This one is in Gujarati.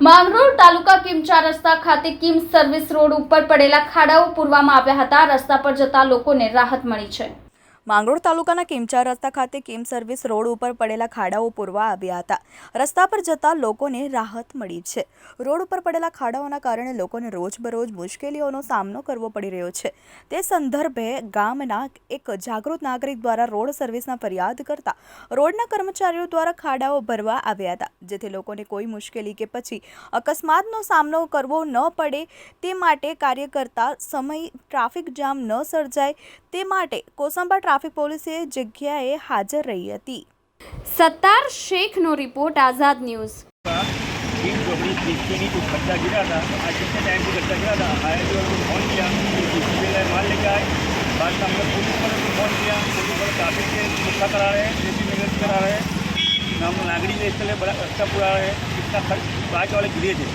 માંગરોળ તાલુકા કિમચા રસ્તા ખાતે કિમ સર્વિસ રોડ ઉપર પડેલા ખાડાઓ પૂરવામાં આવ્યા હતા. રસ્તા પર જતા લોકોને રાહત મળી છે. માંગરોળ તાલુકાના કેમચા રસ્તા ખાતે કેમ સર્વિસ રોડ ઉપર પડેલા ખાડાઓ પૂરવા આવ્યા હતા. રસ્તા પર જતા લોકોને રાહત મળી છે. રોડ ઉપર પડેલા ખાડાઓના કારણે લોકોને રોજબરોજ મુશ્કેલીઓનો સામનો કરવો પડી રહ્યો છે. તે સંદર્ભે ગામના એક જાગૃત નાગરિક દ્વારા રોડ સર્વિસના ફરિયાદ કરતા રોડના કર્મચારીઓ દ્વારા ખાડાઓ ભરવા આવ્યા હતા, જેથી લોકોને કોઈ મુશ્કેલી કે પછી અકસ્માતનો સામનો કરવો ન પડે તે માટે કાર્ય કરતા સમય ટ્રાફિક જામ ન સર્જાય તે માટે કોસંબા ટ્રાફિક પોલીસે જગ્યાએ હાજર રહી હતી સત્તાર શેખનો રિપોર્ટ આઝાદ ન્યૂઝ तीन चौकड़ी जिसके नीचे जो खड्डा गिरा था आज कितने टाइम से खड्डा गिरा था आए जो हमको फोन किया जिसके लिए माल लेके आए बाद में हमने पुलिस पर भी फोन किया पुलिस पर काफ़ी के गुस्सा करा रहे हैं जेपी नगर करा रहे हैं हम नागरी इसके लिए बड़ा अच्छा पूरा रहे हैं कितना खर्च बाइक वाले गिरे थे